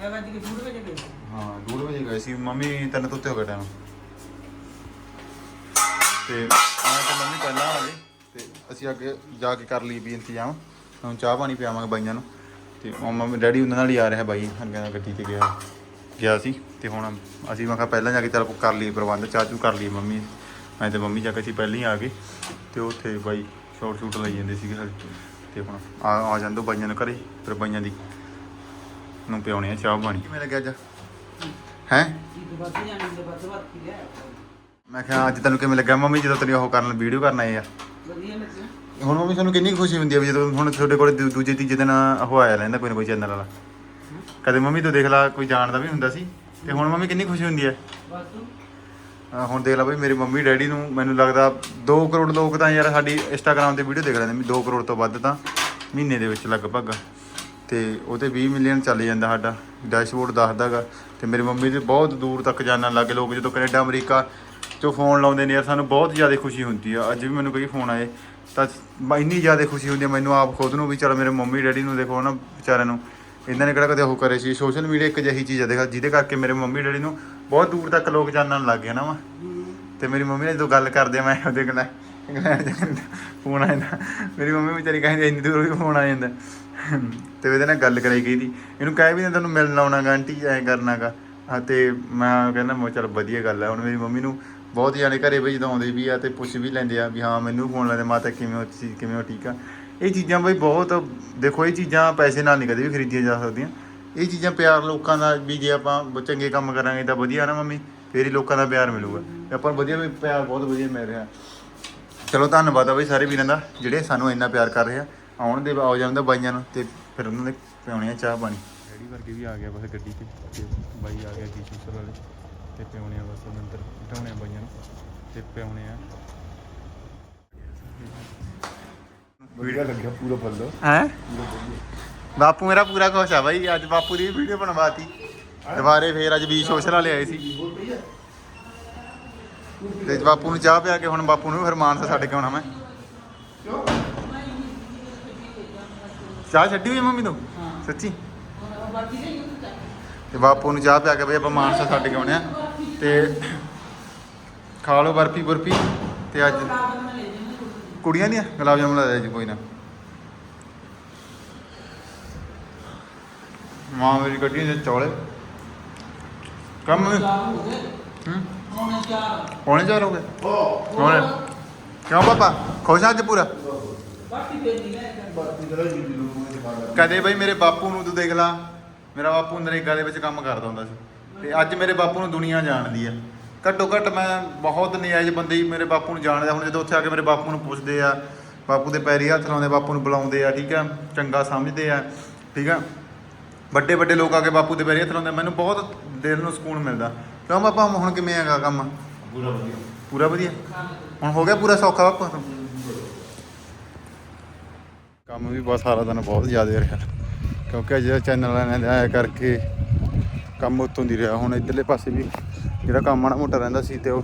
ਕੈ ਵਜੇ ਗਏ ਡੂਢ ਵਜੇ ਗਏ। ਹਾਂ ਡੂਢ ਵਜੇ ਗਏ ਸੀ। ਮੰਮੀ ਤਿੰਨ ਤੋਂ ਉੱਤੇ ਹੋ ਗਿਆ ਟਾਈਮ ਤੇ ਮੈਂ ਤੇ ਮੰਮੀ ਪਹਿਲਾਂ ਆ ਗਏ ਤੇ ਅਸੀਂ ਅੱਗੇ ਜਾ ਕੇ ਕਰ ਲਈ ਵੀ ਇੰਤਜ਼ਾਮ ਹੁਣ ਚਾਹ ਪਾਣੀ ਪਿਆਵਾਂਗੇ ਬਾਈਆਂ ਨੂੰ। ਤੇ ਮੰਮੀ ਡੈਡੀ ਉਹਨਾਂ ਨਾਲ ਹੀ ਆ ਰਿਹਾ ਬਾਈ ਹੁਣ ਕਹਿੰਦਾ ਗੱਡੀ ਤੇ ਗਿਆ। ਗਿਆ ਸੀ ਤੇ ਹੁਣ ਅਸੀਂ ਮੈਂ ਕਿਹਾ ਪਹਿਲਾਂ ਜਾ ਕੇ ਚੱਲ ਕਰ ਲਈ ਪ੍ਰਬੰਧ ਚਾਹ ਚੂ ਕਰ ਲਈ ਮੰਮੀ। ਮੈਂ ਤੇ ਮੰਮੀ ਜਾ ਕੇ ਅਸੀਂ ਪਹਿਲਾਂ ਹੀ ਆ ਗਏ ਤੇ ਉੱਥੇ ਬਾਈ ਸ਼ਾਰਟ ਸ਼ੂਟ ਲਈ ਜਾਂਦੇ ਸੀਗੇ ਹਲੇ ਤੇ ਹੁਣ ਆ ਆ ਜਾਂਦੋ ਬਾਈਆਂ ਨੂੰ ਘਰੇ ਫਿਰ ਬਾਈਆਂ ਦੀ ਨੂੰ ਪਿਆਉਣੇ ਆ ਚਾਹ ਪਾਣੀ। ਕਿਵੇਂ ਲੱਗਿਆ ਅੱਜ? ਹੈ? ਇਹ ਵੱਧ ਜਾਣੇ ਦੇ ਵੱਧ ਵੱਧ ਕੀ ਹੈ ਮੈਂ ਕਿਹਾ ਅੱਜ ਤੈਨੂੰ ਕਿਵੇਂ ਲੱਗਾ ਮੰਮੀ ਜਦੋਂ ਤੇਰੀ ਉਹ ਕਰਨ ਵੀਡੀਓ ਕਰਨ ਆਏ ਆ। ਵਧੀਆ ਲੱਗਿਆ। ਹੁਣ ਮੰਮੀ ਤੁਹਾਨੂੰ ਕਿੰਨੀ ਖੁਸ਼ੀ ਹੁੰਦੀ ਆ ਵੀ ਜਦੋਂ ਹੁਣ ਤੁਹਾਡੇ ਕੋਲ ਦੂ- ਦੂਜੇ ਤੀਜੇ ਦਿਨ ਉਹ ਆਇਆ ਰਹਿੰਦਾ ਕੋਈ ਨਾ ਕੋਈ ਚੈਨਲ ਵਾਲਾ। ਕਦੇ ਮੰਮੀ ਤੋਂ ਦੇਖ ਲਾ ਕੋਈ ਜਾਣਦਾ ਵੀ ਹੁੰਦਾ ਸੀ। ਤੇ ਹੁਣ ਮੰਮੀ ਕਿੰਨੀ ਖੁਸ਼ੀ ਹੁੰਦੀ ਹੈ ਵਾਧੂ ਅਹ ਹੁਣ ਦੇਖ ਲਾ ਬਈ ਮੇਰੇ ਮੰਮੀ ਡੈਡੀ ਨੂੰ ਮੈਨੂੰ ਲੱਗਦਾ 2 ਕਰੋੜ ਲੋਕ ਤਾਂ ਯਾਰ ਸਾਡੀ ਇੰਸਟਾਗ੍ਰam ਤੇ ਵੀਡੀਓ ਦੇਖ ਲੈਂਦੇ ਵੀ 2 ਕਰੋੜ ਤੋਂ ਵੱਧ ਤਾਂ ਮਹੀਨੇ ਦੇ ਵਿੱਚ ਲਗਭਗ। ਤੇ ਉਹਤੇ 20 ਮਿਲੀਅਨ ਚੱਲ ਜਾਂਦਾ ਸਾਡਾ। ਡੈਸ਼ਬੋਰਡ ਦੱਸਦਾਗਾ। ਤੇ ਮੇਰੀ ਮੰਮੀ ਦੇ ਬਹੁਤ ਦੂਰ ਤੱਕ ਜਾਣਨ ਲੱਗੇ ਲੋਕ। ਜਦੋਂ ਕੈਨੇਡਾ ਅਮਰੀਕਾ ਜੋ ਫੋਨ ਲਾਉਂਦੇ ਨੇ ਯਾਰ ਸਾਨੂੰ ਬਹੁਤ ਜ਼ਿਆਦਾ ਖੁਸ਼ੀ ਹੁੰਦੀ ਆ। ਅੱਜ ਵੀ ਮੈਨੂੰ ਕਈ ਫੋਨ ਆਏ ਤਾਂ ਮ- ਇੰਨੀ ਜ਼ਿਆਦਾ ਖੁਸ਼ੀ ਹੁੰਦੀ ਆ ਮੈਨੂੰ ਆਪ ਖੁਦ ਨੂੰ ਵੀ ਚਲ ਮੇਰੇ ਮੰਮੀ ਡੈਡੀ ਨੂੰ ਦੇਖੋ ਨਾ ਵਿਚਾਰਿਆਂ ਨੂੰ। ਇਹਨਾਂ ਨੇ ਕਿਹੜਾ ਕਦੇ ਉਹ ਕਰੇ ਸੀ। ਸੋਸ਼ਲ ਮੀਡੀਆ ਇੱਕ ਅਜਿਹੀ ਚੀਜ਼ ਆ ਦੇਖ ਜਿਹਦੇ ਕਰਕੇ ਮੇਰੇ ਮੰਮੀ ਡੈਡੀ ਨੂੰ ਬਹੁਤ ਦੂਰ ਤੱਕ ਲੋਕ ਜਾਣਨ ਲੱਗ ਗਏ ਨਾ ਵਾ। ਤੇ ਮੇਰੀ ਮੰਮੀ ਨੇ ਜਦੋਂ ਗੱਲ ਕਰਦੇ ਆ, ਮੈਂ ਉਹਦੇ ਕੋਲ ਫੋਨ ਆ ਜਾਂਦਾ। ਮੇਰੀ ਮੰਮੀ ਵਿਚਾਰੀ ਕਹਿੰਦੀ ਇੰਨੀ ਦੂਰ ਵੀ ਫੋਨ ਆ ਜਾਂਦਾ। ਤੇ ਉਹਦੇ ਨਾਲ ਗੱਲ ਕਰਾਈ ਗਈ ਸੀ। ਇਹਨੂੰ ਕਹਿ ਵੀ ਨਹੀਂ ਤੁਹਾਨੂੰ ਮਿਲਣ ਆਉਣਾ ਗਾ ਆਂਟੀ ਐਂ ਕਰਨਾਗਾ ਹਾਂ ਤੇ ਮੈਂ ਕਹਿੰਦਾ ਮੈਂ ਚਲ ਵਧੀਆ ਗੱਲ ਹੈ ਹੁਣ ਮੇਰੀ ਮੰਮੀ ਨੂੰ ਬਹੁਤ ਜਾਣੇ ਘਰੇ ਵੀ ਜਦੋਂ ਆਉਂਦੇ ਵੀ ਆ ਤੇ ਪੁੱਛ ਵੀ ਲੈਂਦੇ ਆ ਵੀ ਹਾਂ, ਮੈਨੂੰ ਫੋਨ ਲਾਉਂਦੇ, ਮਾਤਾ ਕਿਵੇਂ ਹੋ, ਤੁਸੀਂ ਕਿਵੇਂ ਹੋ, ਠੀਕ ਆ? ਇਹ ਚੀਜ਼ਾਂ ਬਈ ਬਹੁਤ, ਦੇਖੋ ਇਹ ਚੀਜ਼ਾਂ ਪੈਸੇ ਨਾਲ ਨਹੀਂ ਕਦੇ ਵੀ ਖਰੀਦੀਆਂ ਜਾ ਸਕਦੀਆਂ। ਇਹ ਚੀਜ਼ਾਂ ਪਿਆਰ ਲੋਕਾਂ ਦਾ ਵੀ ਜੇ ਆਪਾਂ ਚੰਗੇ ਕੰਮ ਕਰਾਂਗੇ ਤਾਂ ਵਧੀਆ ਨਾ ਮੰਮੀ, ਫੇਰ ਹੀ ਲੋਕਾਂ ਦਾ ਪਿਆਰ ਮਿਲੂਗਾ। ਤੇ ਆਪਾਂ ਵਧੀਆ ਵੀ ਪਿਆਰ ਬਹੁਤ ਵਧੀਆ ਮਿਲ ਰਿਹਾ। ਚਲੋ ਧੰਨਵਾਦ ਆ ਬਈ ਸਾਰੇ ਵੀਰਾਂ ਦਾ, ਜਿਹੜੇ ਸਾਨੂੰ ਇੰਨਾ ਪਿਆਰ ਕਰ ਰਹੇ ਆ। ਆਉਣ ਦੇ ਆਓ ਜਾਂਦਾ ਬਾਈਆਂ ਨੂੰ ਤੇ ਫਿਰ ਉਹਨਾਂ ਦੇ ਪਿਆਉਣੇ ਆ ਚਾਹ ਪਾਣੀ। ਰੈਡੀ ਵਰਗੇ ਵੀ ਆ ਗਿਆ ਬਸ ਗੱਡੀ ਤੇ ਬਾਈ ਆ ਗਿਆ ਜੀ, ਸ਼ੂਸਰ ਵਾਲੇ। ਤੇ ਪਿਉਣੇ ਆ ਬਸ ਅੰਦਰ ਬਿਠਾਉਣੇ ਆ ਬਾਈਆਂ ਨੂੰ ਤੇ ਪਿਉਣੇ ਆ। ਵੀਡੀਓ ਲੱਗਿਆ ਪੂਰਾ ਫੁੱਲ ਹੈ? ਬਾਪੂ ਮੇਰਾ ਪੂਰਾ ਖੁਸ਼ ਆ ਬਾਈ ਅੱਜ ਬਾਪੂ ਦੀ ਵੀਡੀਓ ਬਣਵਾਤੀ। ਦੁਬਾਰੇ ਫੇਰ ਅੱਜ ਵੀ ਸੋਸ਼ਲ ਵਾਲੇ ਆਏ ਸੀ। ਤੇ ਬਾਪੂ ਨੂੰ ਚਾਹ ਪਿਆ ਕੇ ਹੁਣ ਬਾਪੂ ਨੂੰ ਫਿਰ ਮਾਨਸਾ ਛੱਡ ਕੇ ਆਉਣਾ ਮੈਂ। ਚਾਹ ਛੱਡੀ ਹੋਈ ਮੰਮੀ ਤੋਂ? ਸੱਚੀ? ਤੇ ਬਾਪੂ ਨੂੰ ਚਾਹ ਪਿਆ ਕੇ ਬਈ ਆਪਾਂ ਮਾਨਸਾ ਛੱਡ ਕੇ ਆਉਣੇ ਆ। ਤੇ ਖਾ ਲਓ ਬਰਫੀ ਬਰਫੀ ਤੇ ਅੱਜ ਕੁੜੀਆਂ ਦੀਆਂ? ਗੁਲਾਬ ਜਾਮੁਨ ਲੈ ਜੀ ਕੋਈ ਨਾ। ਮਾਂ ਮੇਰੀ ਗੱਡੀ ਦੇ ਚੌਲੇ। ਕੰਮ ਹੂੰ ਹੁਣ ਚਾਰ। ਪੌਣੇ ਚਾਰ ਹੋ ਗਏ? ਹੁਣ ਕਿਉਂ ਪਾਪਾ? ਖੁਸ਼ ਅੱਜ ਪੂਰਾ? ਕਦੇ ਬਈ ਮੇਰੇ ਬਾਪੂ ਨੂੰ ਤੂੰ ਦੇਖ ਲਾ। ਮੇਰਾ ਬਾਪੂ ਨਰੇਗਾ ਦੇ ਵਿੱਚ ਕੰਮ ਕਰਦਾ ਹੁੰਦਾ ਸੀ। ਤੇ ਅੱਜ ਮੇਰੇ ਬਾਪੂ ਨੂੰ ਦੁਨੀਆ ਜਾਣਦੀ ਆ। ਘੱਟੋ ਘੱਟ ਮੈਂ ਬਹੁਤ ਨਜਾਇਜ਼ ਬੰਦੇ ਹੀ ਮੇਰੇ ਬਾਪੂ ਨੂੰ ਜਾਣਦਾ। ਹੁਣ ਜਦੋਂ ਉੱਥੇ ਆ ਕੇ ਮੇਰੇ ਬਾਪੂ ਨੂੰ ਪੁੱਛਦੇ ਆ ਬਾਪੂ ਦੇ ਪੈਰੀ ਹੱਥ ਲਾਉਂਦੇ ਬਾਪੂ ਨੂੰ ਬੁਲਾਉਂਦੇ ਆ ਠੀਕ ਆ ਚੰਗਾ ਸਮਝਦੇ ਆ ਠੀਕ ਆ। ਵੱਡੇ ਵੱਡੇ ਲੋਕ ਆ ਕੇ ਬਾਪੂ ਦੇ ਪੈਰੀ ਹੱਥ ਲਾਉਂਦੇ ਆ, ਮੈਨੂੰ ਬਹੁਤ ਦਿਲ ਨੂੰ ਸਕੂਨ ਮਿਲਦਾ। ਕਿਉਂ ਬਾਪਾ ਹੁਣ ਕਿਵੇਂ ਹੈਗਾ ਕੰਮ? ਪੂਰਾ ਵਧੀਆ। ਪੂਰਾ ਵਧੀਆ? ਹੁਣ ਹੋ ਗਿਆ ਪੂਰਾ ਸੌਖਾ ਬਾਪਾ? ਤੂੰ ਕੰਮ ਵੀ ਬਹੁਤ ਸਾਰਾ ਦਿਨ ਬਹੁਤ ਜ਼ਿਆਦਾ ਰਿਹਾ। ਕਿਉਂਕਿ ਅਜੇ ਚੈਨਲ ਵਾਲਿਆਂ ਆਇਆ ਕਰਕੇ ਕੰਮ ਉੱਥੋਂ ਦੀ ਰਿਹਾ। ਹੁਣ ਇਧਰਲੇ ਪਾਸੇ ਵੀ ਜਿਹੜਾ ਕੰਮ ਮਾੜਾ ਮੋਟਾ ਰਹਿੰਦਾ ਸੀ ਤੇ ਉਹ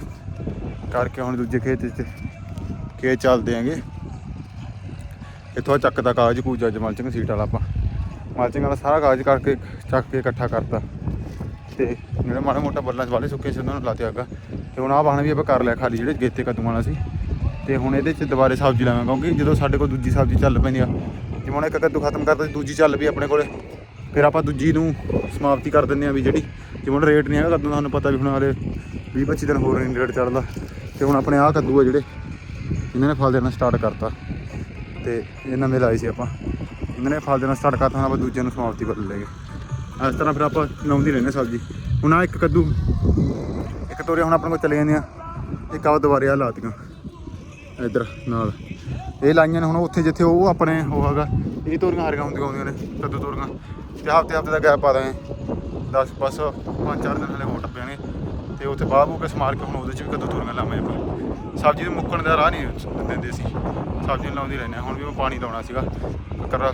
ਕਰਕੇ ਹੁਣ ਦੂਜੇ ਖੇਤ 'ਚ ਖੇਤ ਚੱਲਦੇ ਆਂਗੇ ਇੱਥੋਂ ਚੱਕ ਦਾ ਕਾਗਜ਼ ਕੂਜਾ ਅੱਜ ਮਲਚਿੰਗ ਸੀਟ ਵਾਲਾ ਆਪਾਂ। ਮਾਲਚਿੰਗ ਵਾਲਾ ਸਾਰਾ ਕਾਗਜ਼ ਕਰਕੇ ਚੱਕ ਕੇ ਇਕੱਠਾ ਕਰਤਾ। ਤੇ ਜਿਹੜੇ ਮਾੜਾ ਮੋਟਾ ਬੱਲਾਂ 'ਚ ਵਾਲੇ ਸੁੱਕੇ ਸੀ, ਉਹਨਾਂ ਨੂੰ ਲਾਤੇ ਅੱਗਾ। ਤੇ ਹੁਣ ਆਹ ਵਾਹਣ ਵੀ ਆਪਾਂ ਕਰ ਲਿਆ ਖਾਲੀ, ਜਿਹੜੇ ਗੇਤੇ ਕੱਦੂ ਵਾਲਾ ਸੀ। ਤੇ ਹੁਣ ਇਹਦੇ 'ਚ ਦੁਬਾਰੇ ਸਬਜ਼ੀ ਲਾਵਾਂਗੇ, ਕਿਉਂਕਿ ਜਦੋਂ ਸਾਡੇ ਕੋਲ ਦੂਜੀ ਸਬਜ਼ੀ ਚੱਲ ਪੈਂਦੀ ਆ, ਜਿਵੇਂ ਹੁਣ ਇੱਕ ਕੱਦੂ ਖਤਮ ਕਰਤਾ ਸੀ ਦੂਜੀ ਚੱਲ ਵੀ ਆਪਣੇ ਕੋਲੇ। ਫਿਰ ਆਪਾਂ ਦੂਜੀ ਨੂੰ ਸਮਾਪਤੀ ਕਰ ਦਿੰਦੇ ਆ ਵੀ ਜਿਹੜੀ ਜਿਵੇਂ ਹੁਣ ਰੇਟ ਨਹੀਂ ਹੈਗਾ ਕੱਦੂ ਦਾ, ਤੁਹਾਨੂੰ ਪਤਾ ਵੀ ਹੁਣ ਹਾਲੇ 20 25 ਦਿਨ ਹੋਰ ਨਹੀਂ ਰੇਟ ਚੱਲਦਾ। ਤੇ ਹੁਣ ਆਪਣੇ ਆਹ ਕੱਦੂ ਆ ਜਿਹੜੇ, ਇਹਨਾਂ ਨੇ ਫਲ ਦੇਣਾ ਸਟਾਰਟ ਕਰਤਾ। ਤੇ ਇਹ ਨਵੇਂ ਲਾਏ ਸੀ ਆਪਾਂ। ਇਹਨਾਂ ਨੇ ਫਲ ਦੇਣਾ ਸਟਾਰਟ ਕਰਤਾ, ਹੁਣ ਆਪਾਂ ਦੂਜੇ ਨੂੰ ਸਮਾਪਤੀ ਕਰ ਲਏਗੇ ਇਸ ਤਰ੍ਹਾਂ ਫਿਰ ਆਪਾਂ ਲਾਉਂਦੀ ਰਹਿੰਦੇ ਸਬਜ਼ੀ। ਹੁਣ ਆ ਇੱਕ ਕੱਦੂ, ਇੱਕ ਤੋਰੇ ਹੁਣ ਆਪਣੇ ਕੋਲ ਚਲੇ ਜਾਂਦੀਆਂ ਇੱਕ ਆ ਦੁਬਾਰੇ ਆ ਲਾਤੀਆਂ ਇੱਧਰ, ਨਾਲ। ਇਹ ਲਾਈਆਂ ਨੇ ਹੁਣ ਉੱਥੇ ਜਿੱਥੇ ਉਹ ਆਪਣੇ ਉਹ ਹੈਗਾ, ਇਹ ਤੋਰੀਆਂ ਹਰੀਆਂ ਹੁੰਦੀਆਂ ਆਉਂਦੀਆਂ ਨੇ, ਕੱਦੂ ਤੋਰੀਆਂ। ਤੇ ਹਫ਼ਤੇ ਹਫ਼ਤੇ ਦਾ ਗੈਪ ਪਾ ਦਾਂਗੇ 10 ਬਸ ਪੰਜ ਚਾਰ ਦਿਨ ਹਲੇ ਹੋਰ ਟੱਪਿਆਣੇ ਤੇ ਉੱਥੇ ਬਾਹ ਬੂ ਕੇ ਸਮਾਰ ਕੇ ਹੁਣ ਉਹਦੇ ਚ ਵੀ ਕੱਦੂ ਤੋਰੀਆਂ ਲਾਵਾਂਗੇ ਆਪਾਂ। ਸਬਜ਼ੀ ਦੇ ਮੁੱਕਣ ਦਾ ਰਾਹ ਨਹੀਂ ਦਿੰਦੇ ਸੀ ਸਬਜ਼ੀ ਨੂੰ ਲਾਉਂਦੀ ਰਹਿੰਦੇ ਹਾਂ। ਹੁਣ ਵੀ ਮੈਂ ਪਾਣੀ ਲਾਉਣਾ ਸੀਗਾ। ਕਰ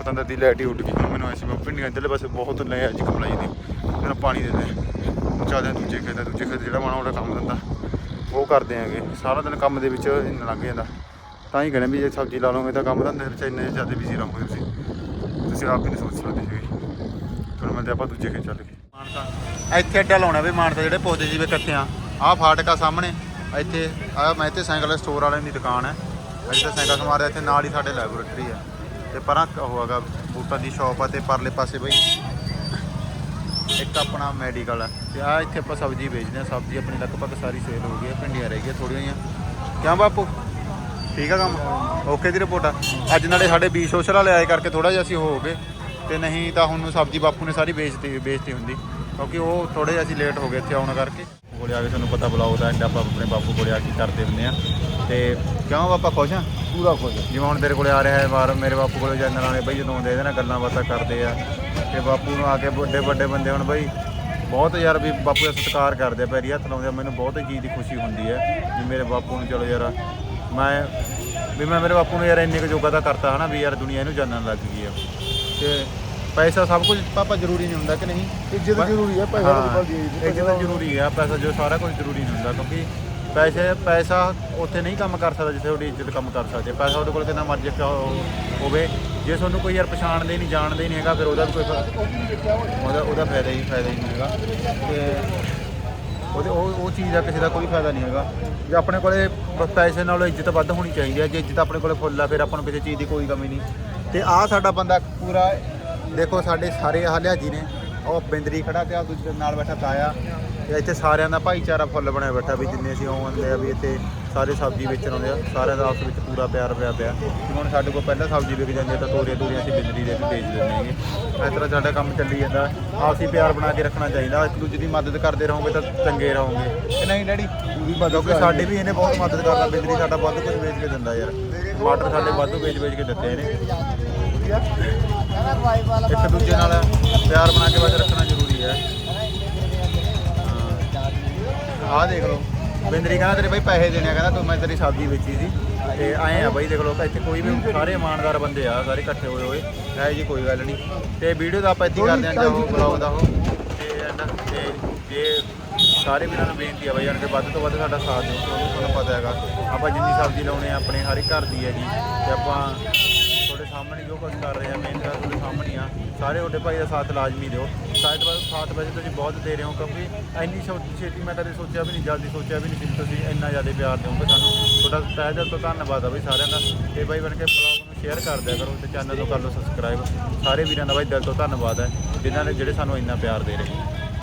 ਪਤੰਦਰ ਦੀ ਲਾਈਟ ਹੀ ਉੱਡ ਗਈ। ਹੁਣ ਮੈਨੂੰ ਐਸੀ ਮੈਂ ਪਿੰਡੀਆਂ ਇੱਧਰਲੇ ਬਸ ਬਹੁਤ ਲੈ ਅੱਜ ਕਮਲਾਈ ਦੀ। ਮੈਨੂੰ ਪਾਣੀ ਦੇ ਦੇ। ਚੱਲਦੇ ਹਾਂ ਦੂਜੇ ਖੇਤ ਦੂਜੇ ਖੇਤ ਜਿਹੜਾ ਮਾਣਾ ਉਹਦਾ ਕੰਮ ਦਿੰਦਾ। ਉਹ ਕਰਦੇ ਆਂਗੇ। ਸਾਰਾ ਦਿਨ ਕੰਮ ਦੇ ਵਿੱਚ ਇੰਨਾ ਲੱਗ ਜਾਂਦਾ। ਤਾਂ ਹੀ ਕਹਿੰਦੇ ਵੀ ਜੇ ਸਬਜ਼ੀ ਲਾ ਲਓਗੇ ਤਾਂ ਕੰਮ ਧੰਦੇ ਵਿੱਚ ਇੰਨੇ ਜ਼ਿਆਦਾ ਬਿਜ਼ੀ ਰਹੋਗੇ ਤੁਸੀਂ। ਤੁਸੀਂ ਆਪ ਹੀ ਨਹੀਂ ਸੋਚ ਸਕਦੇ ਸੀਗੇ ਫਿਰ ਮੈਂ ਤੇ ਆਪਾਂ ਦੂਜੇ ਖੇਤ ਚੱਲ ਗਏ। ਮਾਨਸਾ ਇੱਥੇ ਅੱਡਾ ਲਾਉਣਾ ਵੀ ਮਾਨਸਾ ਜਿਹੜੇ ਪੌਦੇ ਜਿਵੇਂ ਕੱਟੇ ਆ। ਆਹ ਫਾਟਕਾ ਸਾਹਮਣੇ, ਇੱਥੇ ਆ ਮੈਂ ਇੱਥੇ ਸਾਈਕਲ ਸਟੋਰ ਵਾਲਿਆਂ ਦੀ ਦੁਕਾਨ ਹੈ। ਇੱਥੇ ਸਾਈਕਲ ਸਮਾਰਿਆ ਇੱਥੇ ਨਾਲ ਹੀ ਸਾਡੇ ਲੈਬੋਰੇਟਰੀ ਹੈ ਤੇ ਪਰਾਂ ਉਹ ਹੈਗਾ ਬੂਟਾਂ ਦੀ ਸ਼ਾਪ ਆ ਤੇ ਪਰਲੇ ਪਾਸੇ ਬਈ। ਇੱਕ ਆਪਣਾ ਮੈਡੀਕਲ ਹੈ ਤੇ ਆ ਇੱਥੇ ਆਪਾਂ ਸਬਜ਼ੀ ਵੇਚਦੇ ਆ ਸਬਜ਼ੀ ਆਪਣੀ ਲਗਭਗ ਸਾਰੀ ਸੇਲ ਹੋ ਗਈ ਹੈ। ਭਿੰਡੀਆਂ ਰਹਿ ਗਈਆਂ ਥੋੜੀਆਂ ਜਿਹੀਆਂ। ਕਿਉਂ ਬਾਪੂ? ਠੀਕ ਆ ਕੰਮ? ਓਕੇ ਦੀ ਰਿਪੋਰਟ ਆ। ਅੱਜ ਨਾਲੇ ਸਾਡੇ ਬੀ ਸੋਸ਼ਲ ਵਾਲੇ ਆਏ ਕਰਕੇ ਥੋੜਾ ਜਿਹਾ ਅਸੀਂ ਹੋ ਗਏ। ਤੇ ਨਹੀਂ ਤਾਂ ਹੁਣ ਸਬਜ਼ੀ ਬਾਪੂ ਨੇ ਸਾਰੀ ਵੇਚਤੀ ਵੇਚਤੀ ਹੁੰਦੀ। ਕਿਉਂਕਿ ਉਹ ਥੋੜੇ ਜਿਹਾ ਅਸੀਂ ਲੇਟ ਹੋ ਗਏ ਇੱਥੇ ਆਉਣ ਕਰਕੇ। ਕੋਲੇ ਆ ਕੇ ਤੁਹਾਨੂੰ ਪਤਾ ਬਲੌਗ ਦਾ ਐਂਡ ਆਪਾਂ ਆਪਣੇ ਬਾਪੂ ਕੋਲੇ ਆ ਕੇ ਕਰਦੇ ਹੁੰਦੇ ਆ ਤੇ ਕਿਉਂ ਬਾਪਾ ਖੁਸ਼ ਆ? ਪੂਰਾ ਖੁਸ਼ ਜਿਵੇਂ ਹੁਣ ਤੇਰੇ ਕੋਲੇ ਆ ਰਿਹਾ ਹੈ ਵਾਰ ਮੇਰੇ ਬਾਪੂ ਕੋਲੇ ਜਨਰਲ ਵਾਲੇ ਬਈ ਜਦੋਂ ਇਹਦੇ ਨਾਲ ਗੱਲਾਂ ਬਾਤਾਂ ਕਰਦੇ ਆ। ਤੇ ਬਾਪੂ ਨੂੰ ਆ ਕੇ ਵੱਡੇ ਵੱਡੇ ਬੰਦੇ ਹੁਣ ਬਈ ਬਹੁਤ ਯਾਰ ਵੀ ਬਾਪੂ ਦਾ ਸਤਿਕਾਰ ਕਰਦੇ ਆ ਪੈਰੀ ਹੱਥ ਲਾਉਂਦੇ ਆ ਮੈਨੂੰ ਬਹੁਤ ਚੀਜ਼ ਦੀ ਖੁਸ਼ੀ ਹੁੰਦੀ ਹੈ ਵੀ ਮੇਰੇ ਬਾਪੂ ਨੂੰ ਚਲੋ ਯਾਰ ਮੈਂ ਵੀ ਮੈਂ ਮੇਰੇ ਬਾਪੂ ਨੂੰ ਯਾਰ ਇੰਨੇ ਕੁ ਜੋਗਾ ਤਾਂ ਕਰਤਾ ਹਨਾ ਵੀ ਯਾਰ ਦੁਨੀਆ ਇਹਨੂੰ ਜਾਣਨ ਲੱਗ ਗਈ ਆ। ਤੇ ਪੈਸਾ ਸਭ ਕੁਝ ਪਾਪਾ ਜ਼ਰੂਰੀ ਨਹੀਂ ਹੁੰਦਾ ਕਿ ਨਹੀਂ? ਇੱਜ਼ਤ ਜ਼ਰੂਰੀ ਹੈ ਪੈਸਾ ਤਾਂ ਬਦਲ ਦੀ ਇੱਜ਼ਤ ਜ਼ਰੂਰੀ ਹੈ ਪੈਸਾ ਜੋ ਸਾਰਾ ਕੁਝ ਜ਼ਰੂਰੀ ਨਹੀਂ ਹੁੰਦਾ ਕਿਉਂਕਿ ਪੈਸੇ ਪੈਸਾ ਉੱਥੇ ਨਹੀਂ ਕੰਮ ਕਰ ਸਕਦਾ ਜਿੱਥੇ ਤੁਹਾਡੀ ਇੱਜ਼ਤ ਕੰਮ ਕਰ ਸਕਦੀ ਹੈ। ਪੈਸਾ ਉਹਦੇ ਕੋਲ ਕਿੰਨਾ ਮਰਜ਼ੀ ਹੋ- ਹੋਵੇ। ਜੇ ਤੁਹਾਨੂੰ ਕੋਈ ਯਾਰ ਪਛਾਣਦੇ ਨਹੀਂ, ਜਾਣਦੇ ਨਹੀਂ ਹੈਗਾ, ਫਿਰ ਉਹਦਾ ਵੀ ਕੋਈ ਉਹਦਾ ਉਹਦਾ ਫਾਇਦਾ ਹੀ ਫਾਇਦਾ ਹੀ ਨਹੀਂ ਹੈਗਾ। ਤੇ ਉਹਦੇ ਉਹ ਉਹ ਚੀਜ਼ ਦਾ ਕਿਸੇ ਦਾ ਕੋਈ ਫਾਇਦਾ ਨਹੀਂ ਹੈਗਾ। ਜੇ ਆਪਣੇ ਕੋਲੇ ਪੈਸੇ ਨਾਲੋਂ ਇੱਜ਼ਤ ਵੱਧ ਹੋਣੀ ਚਾਹੀਦੀ ਹੈ, ਜੇ ਇੱਜ਼ਤ ਆਪਣੇ ਕੋਲੇ ਫੁੱਲ ਆ, ਫਿਰ ਆਪਾਂ ਨੂੰ ਕਿਸੇ ਚੀਜ਼ ਦੀ ਕੋਈ ਕਮੀ ਨਹੀਂ। ਤੇ ਆਹ ਸਾਡਾ ਬੰਦਾ ਪੂਰਾ, ਦੇਖੋ ਸਾਡੇ ਸਾਰੇ ਆਹ ਲਿਹਾਜੀ ਨੇ। ਉਹ ਬਿੰਦਰੀ ਖੜਾ ਤੇ ਆ ਦੂਜੇ ਨਾਲ ਬੈਠਾ ਤਾਇਆ। ਇੱਥੇ ਸਾਰਿਆਂ ਦਾ ਭਾਈਚਾਰਾ ਫੁੱਲ ਬਣਿਆ ਬੈਠਾ ਵੀ ਜਿੰਨੇ ਅਸੀਂ ਆਉਂਦੇ ਆ ਵੀ ਇੱਥੇ ਸਾਰੇ ਸਬਜ਼ੀ ਵੇਚਣ ਆਉਂਦੇ ਆ ਸਾਰਿਆਂ ਦਾ ਆਪਸ ਵਿੱਚ ਪੂਰਾ ਪਿਆਰ ਪਿਆ ਪਿਆ। ਜਿਵੇਂ ਹੁਣ ਸਾਡੇ ਕੋਲ ਪਹਿਲਾਂ ਸਬਜ਼ੀ ਵਿਕ ਜਾਂਦੀ ਤਾਂ ਤੋਰੀਆਂ ਤੋਰੀਆਂ ਅਸੀਂ ਬਿੰਦਰੀ ਦੇ ਵੀ ਵੇਚ ਦਿੰਦੇ ਹੈਗੇ। ਇਸ ਤਰ੍ਹਾਂ ਸਾਡਾ ਕੰਮ ਚੱਲੀ ਜਾਂਦਾ। ਆਪਸੀ ਪਿਆਰ ਬਣਾ ਕੇ ਰੱਖਣਾ ਚਾਹੀਦਾ। ਇੱਕ ਦੂਜੇ ਦੀ ਮਦਦ ਕਰਦੇ ਰਹੋਗੇ ਤਾਂ ਚੰਗੇ ਰਹੋਗੇ। ਕਿ ਨਹੀਂ ਡੈਡੀ ਪੂਰੀ ਮਦਦ ਕਿਉਂਕਿ ਸਾਡੇ ਵੀ ਇਹਨੇ ਬਹੁਤ ਮਦਦ ਕਰਦਾ ਬਿੰਦਰੀ ਸਾਡਾ ਵੱਧ ਕੁਝ ਵੇਚ ਕੇ ਦਿੰਦਾ ਯਾਰ। ਟਮਾਟਰ ਸਾਡੇ ਵਾਧੂ ਵੇਚ ਵੇਚ ਕੇ ਦਿੱਤੇ ਇਹਨੇ ਇੱਕ ਦੂਜੇ ਨਾਲ ਪਿਆਰ ਬਣਾ ਕੇ ਬਸ ਰੱਖਣਾ ਜ਼ਰੂਰੀ ਹੈ। ਆਹ ਦੇਖ ਲਓ। ਬਿੰਦਰੀ ਕਹਿੰਦਾ ਤੇਰੇ ਬਾਈ ਪੈਸੇ ਦੇਣੇ ਆ, ਕਹਿੰਦਾ ਤੂੰ ਮੈਂ ਤੇਰੀ ਸਬਜ਼ੀ ਵੇਚੀ ਸੀ। ਤੇ ਐਂ ਆ ਬਾਈ ਦੇਖ ਲਓ ਇੱਥੇ ਕੋਈ ਵੀ ਸਾਰੇ ਇਮਾਨਦਾਰ ਬੰਦੇ ਆ, ਸਾਰੇ ਇਕੱਠੇ ਹੋਏ ਹੋਏ ਹੈ ਜੀ ਕੋਈ ਗੱਲ ਨਹੀਂ। ਤੇ ਵੀਡੀਓ ਦਾ ਆਪਾਂ ਇੱਥੇ ਕਰਦੇ ਆਂ ਜੋ ਬਲੌਗ ਦਾ ਉਹ। ਤੇ ਐਂਡ, ਤੇ ਜੇ ਸਾਰੇ ਵੀਰਾਂ ਨੂੰ ਬੇਨਤੀ ਆ ਬਾਈ ਜਾਨ ਕੇ ਵੱਧ ਤੋਂ ਵੱਧ ਸਾਡਾ ਸਾਥ ਦਿਓ। ਤੁਹਾਨੂੰ ਪਤਾ ਹੈਗਾ, ਆਪਾਂ ਜਿੰਨੀ ਸਬਜ਼ੀ ਲਾਉਣੇ ਆ, ਆਪਣੇ ਹਰ ਇੱਕ ਘਰ ਦੀ ਹੈਗੀ। ਤੇ ਆਪਾਂ ਕੁਝ ਕਰ ਰਹੇ ਆ ਮਿਹਨਤ ਕਰ ਤੁਹਾਡੇ ਸਾਹਮਣੇ ਆ। ਸਾਰੇ ਤੁਹਾਡੇ ਭਾਈ ਦਾ ਸਾਥ ਲਾਜ਼ਮੀ ਦਿਓ। ਸਾਥ ਵਜੇ ਸਾਥ ਵਜੇ ਤੁਸੀਂ ਬਹੁਤ ਦੇ ਰਹੇ ਹੋ, ਕਿਉਂਕਿ ਇੰਨੀ ਛੋਟੀ ਛੇਤੀ ਮੈਂ ਕਦੇ ਸੋਚਿਆ ਵੀ ਨਹੀਂ, ਜਲਦੀ ਸੋਚਿਆ ਵੀ ਨਹੀਂ ਸੀ ਤੁਸੀਂ ਇੰਨਾ ਜ਼ਿਆਦਾ ਪਿਆਰ ਦਿਓਗੇ ਸਾਨੂੰ। ਤੁਹਾਡਾ ਤਹਿ ਦਿਲ ਤੋਂ ਧੰਨਵਾਦ ਆ ਬਈ ਸਾਰਿਆਂ ਦਾ। ਤੇ ਬਾਈ ਬਣ ਕੇ ਬਲੌਗ ਨੂੰ ਸ਼ੇਅਰ ਕਰ ਦਿਆ ਕਰੋ ਤੇ ਚੈਨਲ ਨੂੰ ਕਰ ਲਓ ਸਬਸਕ੍ਰਾਈਬ ਸਾਰੇ ਵੀਰਾਂ ਦਾ ਬਾਈ ਦਿਲ ਤੋਂ ਧੰਨਵਾਦ ਹੈ, ਜਿਨ੍ਹਾਂ ਨੇ ਜਿਹੜੇ ਸਾਨੂੰ ਇੰਨਾ ਪਿਆਰ ਦੇ ਰਹੇ।